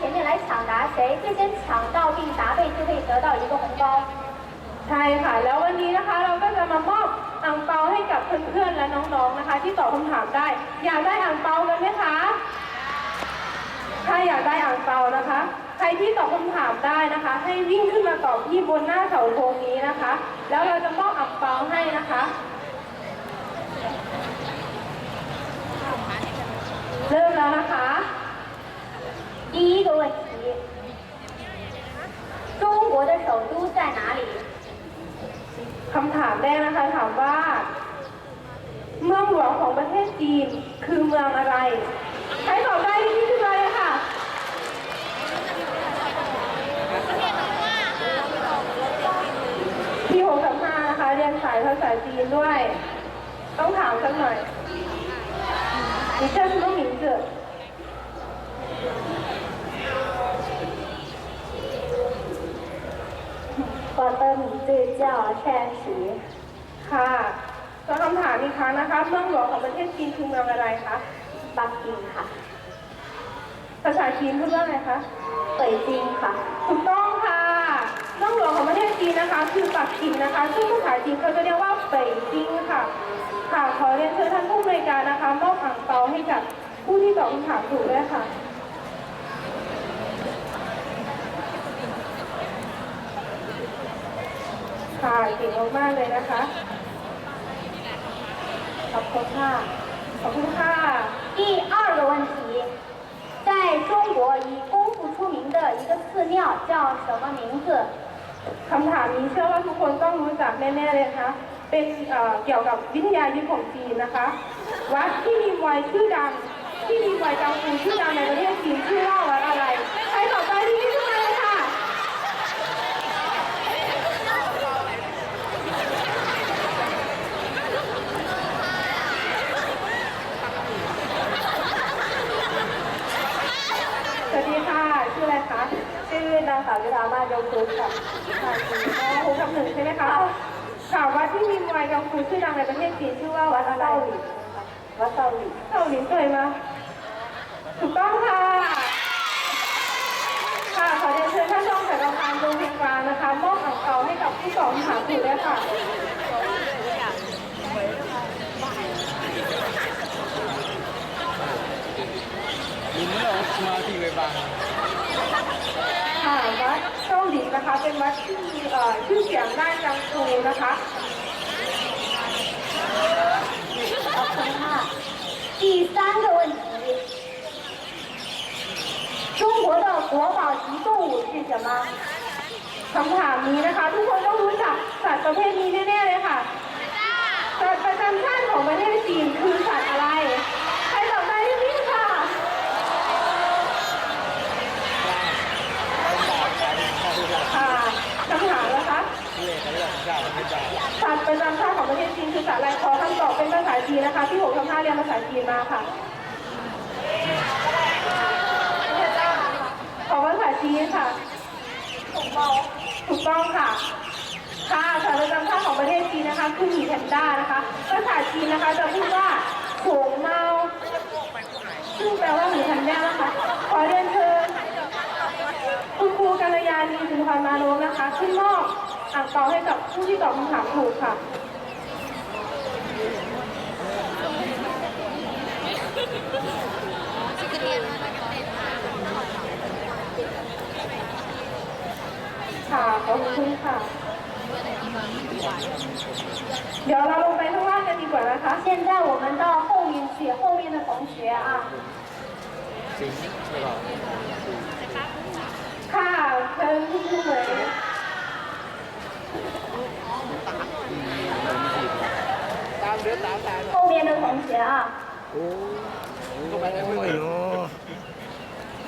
前面来抢答，谁最先抢到并答对就可以得到一个红包。 ใช่ค่ะ แล้ววันนี้นะคะเราก็จะมามอบอ่างเปาให้กับเพื่อนๆและน้องๆนะคะ ที่ตอบคำถามได้ อยากได้อ่างเปากันไหมคะ ถ้าอยากได้อ่างเปานะคะ ใครที่ตอบคำถามได้นะคะ ให้วิ่งขึ้นมาตอบที่บนหน้าเสาธงนี้นะคะ แล้วเราจะมอบอ่างเปาให้นะคะ ะ 问题，中国的首都在哪里？ คำถามแรกนะคะถามว่า เมืองหลวงของประเทศจีนคือเมืองอะไร ใครตอบได้ที่ขึ้นมาเลยค่ะ พี่หกกับห้านะคะ เรียนสายภาษาจีนด้วย ต้องถามสักหน่อย你叫什么名字？ 我的名字叫单石， ค่ะตอบคำถามอีกครั้งนะคะ เมืองหลวงของประเทศจีนคือเมืองอะไรคะ ปักกิ่งค่ะ ภาษาจีนพูดว่าไงคะ 北京ค่ะ ถูกต้องค่ะเมืองหลวงของประเทศจีนนะคะ คือปักกิ่งนะคะ ซึ่งภาษาจีนเขาจะเรียกว่าเป่ยจิงค่ะ ค่ะ ขอเรียนเชิญท่านผู้บริการนะคะมอบอ่างเปาให้กับผู้ที่ตอบคำถามถูกด้วยค่ะ เก่งมากๆเลยนะคะ ขอบคุณค่ะ ขอบคุณค่ะ 第二个问题，在中国以功夫出名的一个寺庙叫什么名字？ คำถามนี้เชื่อว่าทุกคนต้องรู้จักแน่ๆเลยนะคะ เป็นเอ่อเกี่ยวกับวิทยายุทธของจีนนะคะ วัดที่มีวัยชื่อดัง ที่มีวัยกังฟูชื่อดังในประเทศจีนชื่อว่าวัดอะไร ชื่ออะไรคะ ชื่อนางสาววิรามาศยงคุค่ะค่ะอ๋อครูคำหนึ่งใช่ไหมคะค่ะวัดที่มีมวยกังฟูชื่อดังในประเทศจีนชื่อว่าวัดอะไรวัดเซาหลินเซาหลินเคยมาถูกต้องค่ะ ค่ะ ขอเรียนเชิญท่านรองสายประพันธ์ดวงเพ็งกลางนะคะ มอบอ่างเปาให้กับผู้ตอบคำถามถูกด้วยค่ะ 你们老师吗？地位吧？ ค่ะวัดเซาหลินนะคะ เป็นวัดที่มีเอ่อชื่อเสียงด้านกังฟูนะคะ 好可怕。第三个问题，中国的国宝级动物是什么？ คำถามนี้นะคะ ทุกคนต้องรู้จักสัตว์ประเภทนี้แน่ ่ สัตว์อะไรขอคำตอบเป็นภาษาจีนนะคะ ที่หกทำห้าเรียนภาษาจีนมาค่ะ ขอภาษาจีนค่ะ ถูกต้องค่ะ ค่ะสัตว์ปรจำชาของประเทศจีนนะคะคือหมีแพนด้านะคะ ภาษาจีนนะคะจะพูดว่าโขงเมา ซึ่งแปลว่าหมีแพนด้านะคะ ขอเรียนเชิญคุณครูกัลยาณีสุนทรมาโนนะคะ ขึ้นมอบอ่างเปาให้กับผู้ที่ตอบคำถามถูกค่ะ ค่ะ ขอบคุณค่ะ เดี๋ยวเราลงไปข้างล่างกันดีกว่านะคะ 现在我们到后面去，后面的同学啊，行，对吧？ ค่ะเชิญคุณครูเหมย ตามเดือดตามตาม 后面的同学啊，โอ้ย